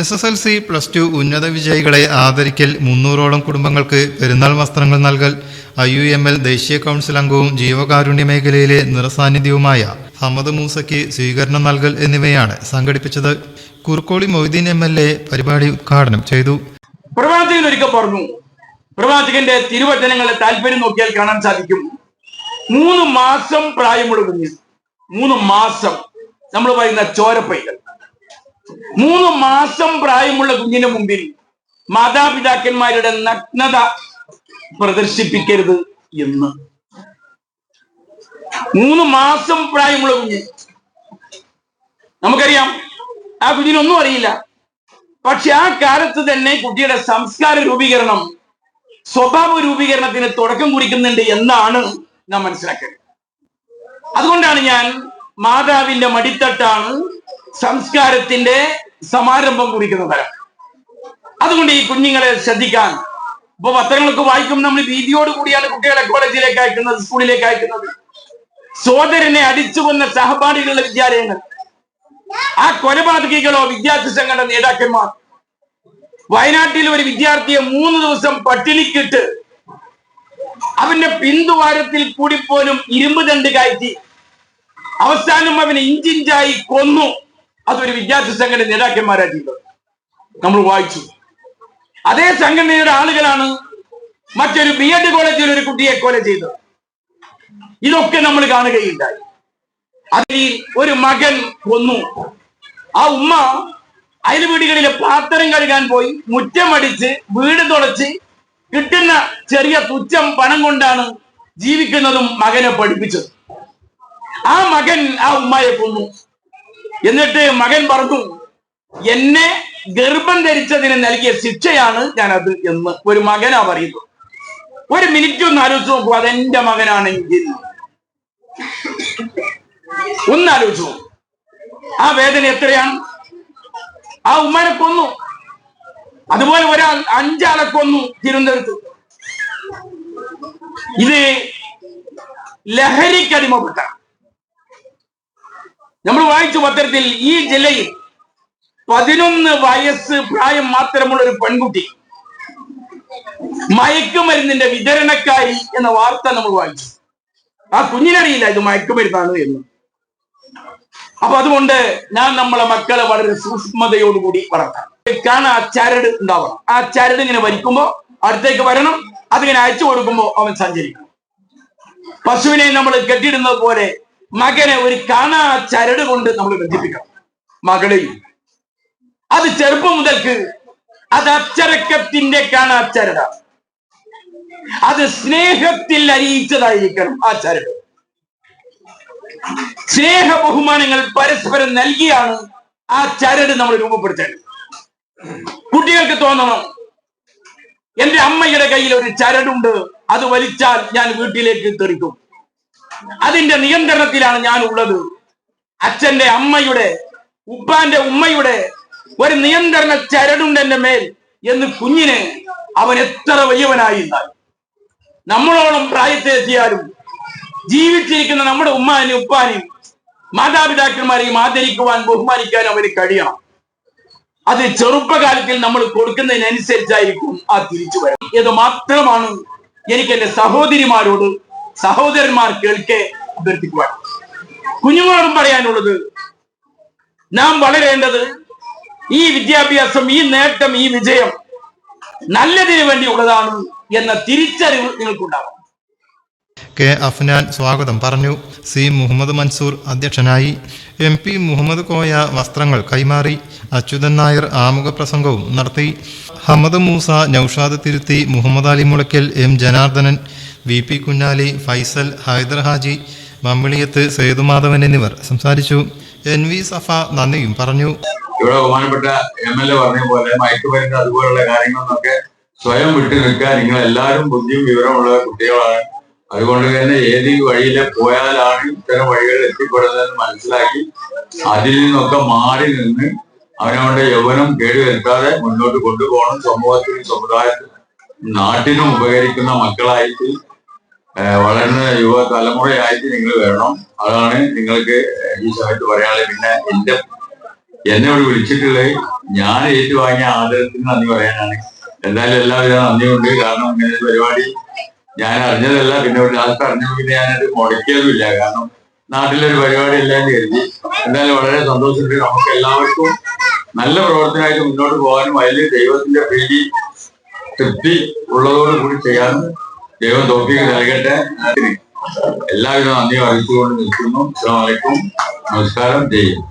S S L C plus two ഉന്നത വിജയികളെ ആദരിക്കൽ മുന്നൂറോളം കുടുംബങ്ങൾക്ക് പെരുന്നാൾ വസ്ത്രങ്ങൾ നൽകൽ ഐ യു എം എൽ ദേശീയ കൗൺസിൽ അംഗവും ജീവകാരുണ്യ മേഖലയിലെ നിറസാന്നിധ്യവുമായ ഹമദ് മൂസയ്ക്ക് സ്വീകരണം നൽകൽ എന്നിവയാണ് സംഘടിപ്പിച്ചത്. Kurukkoli Moideen M L A പരിപാടി ഉദ്ഘാടനം ചെയ്തു. പ്രവാചകൻ ഒരിക്കൽ പറഞ്ഞു. പ്രവാചകന്റെ തിരുവചനങ്ങളെ താല്പര്യം നോക്കിയാൽ കാണാൻ സാധിക്കും. മൂന്ന് മാസം പ്രായമുള്ള കുഞ്ഞ് മൂന്ന് മാസം നമ്മൾ പറയുന്ന ചോരപ്പൈകൾ. മൂന്ന് മാസം പ്രായമുള്ള കുഞ്ഞിന് മുമ്പിൽ മാതാപിതാക്കന്മാരുടെ നഗ്നത പ്രദർശിപ്പിക്കരുത് എന്ന്. മൂന്ന് മാസം പ്രായമുള്ള കുഞ്ഞ്. നമുക്കറിയാം ആ കുഞ്ഞിനൊന്നും അറിയില്ല. പക്ഷെ ആ കാലത്ത് തന്നെ കുട്ടിയുടെ സംസ്കാര രൂപീകരണം സ്വഭാവ രൂപീകരണത്തിന് തുടക്കം കുറിക്കുന്നുണ്ട് എന്നാണ് നാം മനസ്സിലാക്കുന്നത് അതുകൊണ്ടാണ് ഞാൻ മാതാവിന്റെ മടിത്തട്ടാണ് സംസ്കാരത്തിന്റെ സമാരംഭം കുറിക്കുന്ന തരം. അതുകൊണ്ട് ഈ കുഞ്ഞുങ്ങളെ ശ്രദ്ധിക്കാൻ ഇപ്പൊ പത്രങ്ങൾക്ക് വായിക്കും നമ്മൾ ഭീതിയോട് കൂടിയാണ് കുട്ടികളെ കോളേജിലേക്ക് അയക്കുന്നത് സ്കൂളിലേക്ക് അയക്കുന്നത്. സോദരനെ അടിച്ചു കൊന്ന സഹപാഠികളുടെ വിദ്യാലയങ്ങൾ. ആ കൊലപാതകികളോ വിദ്യാർത്ഥി സംഘടന നേതാക്കന്മാർ. വയനാട്ടിൽ ഒരു വിദ്യാർത്ഥിയെ മൂന്ന് ദിവസം പട്ടിണിക്കിട്ട് അവന്റെ പിന്തുവാരത്തിൽ കൂടി പോലും ഇരുമ്പ് ദണ്ട് കയറ്റി അവസാനം അവനെ ഇഞ്ചിഞ്ചായി കൊന്നു. അതൊരു വിദ്യാർത്ഥി സംഘടന നേതാക്കന്മാരാ ചെയ്തത്. നമ്മൾ വായിച്ചു. അതേ സംഘടനയുടെ ആളുകളാണ് മറ്റൊരു ബി എഡ് കോളേജിൽ ഒരു കുട്ടിയെ കൊല ചെയ്തത്. ഇതൊക്കെ നമ്മൾ കാണുകയുണ്ടായി. അതിൽ ഒരു മകൻ കൊന്നു ആ ഉമ്മ അയൽ വീടുകളിലെ പാത്രം കഴുകാൻ പോയി മുറ്റമടിച്ച് വീട് തുടച്ച് കിട്ടുന്ന ചെറിയ തുച്ഛം പണം കൊണ്ടാണ് ജീവിക്കുന്നതും മകനെ പഠിപ്പിച്ചത്. ആ മകൻ ആ ഉമ്മയെ കൊന്നു. എന്നിട്ട് മകൻ പറഞ്ഞു എന്നെ ഗർഭം ധരിച്ചതിന് നൽകിയ ശിക്ഷയാണ് ഞാനത് എന്ന് ഒരു മകനാ പറയുന്നു ഒരു മിനിറ്റ് ഒന്ന് ആലോചിച്ച് നോക്കൂ അതെന്റെ മകനാണെങ്കിൽ. ഒന്ന് ആലോചിച്ചു ആ വേദന എത്രയാണ്? ആ ഉമ്മനെ കൊന്നു. അതുപോലെ ഒരാൾ അഞ്ചാളെ കൊന്നു തിരുവനന്തപുരത്ത്. ഇത് ലഹരിക്കടിമപ്പെട്ട നമ്മൾ വായിച്ചു പത്രത്തിൽ ഈ ജില്ലയിൽ പതിനൊന്ന് വയസ്സ് പ്രായം മാത്രമുള്ള ഒരു പെൺകുട്ടി മയക്കുമരുന്നിന്റെ വിതരണക്കാരി എന്ന വാർത്ത നമ്മൾ വായിച്ചു. ആ കുഞ്ഞിനറിയില്ല ഇത് മയക്കുമരുന്നാണ് എന്ന്. അപ്പൊ അതുകൊണ്ട് ഞാൻ നമ്മളെ മക്കളെ വളരെ സൂക്ഷ്മതയോടുകൂടി വളർത്താം. കാണാൻ ആ ചരട് ഉണ്ടാവണം ആ ചരട് ഇങ്ങനെ വലിക്കുമ്പോ അടുത്തേക്ക് വരണം. അതിങ്ങനെ അയച്ചു കൊടുക്കുമ്പോ അവൻ സഞ്ചരിക്കണം പശുവിനെ നമ്മൾ കെട്ടിയിടുന്നത് പോലെ മകനെ ഒരു കാണാ ചരട് കൊണ്ട് നമ്മൾ ബന്ധിപ്പിക്കണം. മകളെയും അത് ചെറുപ്പം മുതൽക്ക് അത് അച്ചരക്കത്തിന്റെ കാണാ ചരടാണ് അത് സ്നേഹത്തിൽ അരിയിച്ചതായിരിക്കണം ആ ചരട്. സ്നേഹ ബഹുമാനങ്ങൾ പരസ്പരം നൽകിയാണ് ആ ചരട് നമ്മൾ രൂപപ്പെടുത്തേണ്ടത്. കുട്ടികൾക്ക് തോന്നണം എന്റെ അമ്മയുടെ കയ്യിൽ ഒരു ചരടുണ്ട് അത് വലിച്ചാൽ ഞാൻ വീട്ടിലേക്ക് തെറിക്കും. അതിന്റെ നിയന്ത്രണത്തിലാണ് ഞാൻ ഉള്ളത് അച്ഛന്റെ അമ്മയുടെ ഉപ്പാന്റെ ഉമ്മയുടെ ഒരു നിയന്ത്രണ ചരടുണ്ട് എന്റെ മേൽ എന്ന് കുഞ്ഞിനെ അവൻ എത്ര വലിയവനായി നമ്മളോളം പ്രായത്തിലെത്തിയാലും ജീവിച്ചിരിക്കുന്ന നമ്മുടെ ഉമ്മാനും ഉപ്പാനെയും മാതാപിതാക്കന്മാരെയും ആദരിക്കുവാൻ ബഹുമാനിക്കാൻ അവന് കഴിയണം. അത് ചെറുപ്പകാലത്തിൽ നമ്മൾ കൊടുക്കുന്നതിനനുസരിച്ചായിരിക്കും ആ തിരിച്ചു വരണം ഇത് മാത്രമാണ് എനിക്ക് എന്റെ സഹോദരിമാരോട് സഹോദരന്മാർ കേൾക്കെ അഭ്യർത്ഥിക്കുവാൻ. കുഞ്ഞുങ്ങളോടും പറയാനുള്ളത് നാം വളരേണ്ടത് ഈ വിദ്യാഭ്യാസം ഈ നേട്ടം ഈ വിജയം നല്ലതിനു വേണ്ടിയുള്ളതാണ് എന്ന തിരിച്ചറിവ് നിങ്ങൾക്കുണ്ടാകും കെ അഫ്നാൻ സ്വാഗതം പറഞ്ഞു. സി മുഹമ്മദ് മൻസൂർ അധ്യക്ഷനായി. എം പി മുഹമ്മദ് കോയ വസ്ത്രങ്ങൾ കൈമാറി. അച്യുതൻ നായർ ആമുഖ പ്രസംഗവും നടത്തി. Hamad Moosa Noushad Thiruthi Muhammad Ali Mulakkal M Janardanan V P Kunhali Faisal Haider Haji Mammiliyath Sethumadhavan എന്നിവർ സംസാരിച്ചു. എൻ വി സഫ നന്ദിയും പറഞ്ഞു. ഇവിടെ ബഹുമാനപ്പെട്ട എം എൽ എ പറഞ്ഞ പോലെ മയക്കുമരുന്ന് അതുപോലുള്ള കാര്യങ്ങളൊക്കെ സ്വയം വിട്ടു നിൽക്കാൻ നിങ്ങൾ എല്ലാവരും ബുദ്ധിയും വിവരമുള്ള കുട്ടികളാണ്. അതുകൊണ്ട് തന്നെ ഏത് വഴിയിലെ പോയാലാണ് ഇത്തരം വഴികളിൽ എത്തിപ്പെടുന്നതെന്ന് മനസ്സിലാക്കി അതിൽ നിന്നൊക്കെ മാറി നിന്ന് അവനവന്റെ യൗവനം കേടുവരുത്താതെ മുന്നോട്ട് കൊണ്ടുപോകണം. സമൂഹത്തിനും സമുദായത്തിനും നാട്ടിനും ഉപകരിക്കുന്ന മക്കളായിട്ട് വളരുന്ന യുവ തലമുറയായിട്ട് നിങ്ങൾ വേണം അതാണ് നിങ്ങൾക്ക് ഈ സമയത്ത് പറയാനുള്ളത്. പിന്നെ എന്റെ എന്നെ ഇവിടെ വിളിച്ചിട്ടുള്ളത് ഞാൻ ഏറ്റുവാങ്ങിയ ആദരത്തിന് നന്ദി പറയാനാണ്. എന്തായാലും എല്ലാവിധ നന്ദിയുണ്ട്. കാരണം ഇങ്ങനെ പരിപാടി ഞാൻ അറിഞ്ഞതല്ല. പിന്നെ ഒരു കാലത്ത് അറിഞ്ഞു പിന്നെ ഞാനത് മുടക്കിയതുമില്ല. കാരണം നാട്ടിലൊരു പരിപാടി എന്ന് കരുതി. എന്തായാലും വളരെ സന്തോഷമുണ്ട്. നമുക്ക് എല്ലാവർക്കും നല്ല പ്രവർത്തനമായിട്ട് മുന്നോട്ട് പോകാനും അതിൽ ദൈവത്തിന്റെ പ്രീതി തൃപ്തി ഉള്ളതോടുകൂടി ചെയ്യാനും ദൈവം തോപ്പിക്ക് നൽകട്ടെ. എല്ലാവരും നന്ദിയും അറിയിച്ചുകൊണ്ട് നിൽക്കുന്നു. അസ്സാം വലൈക്കും നമസ്കാരം. ചെയ്യും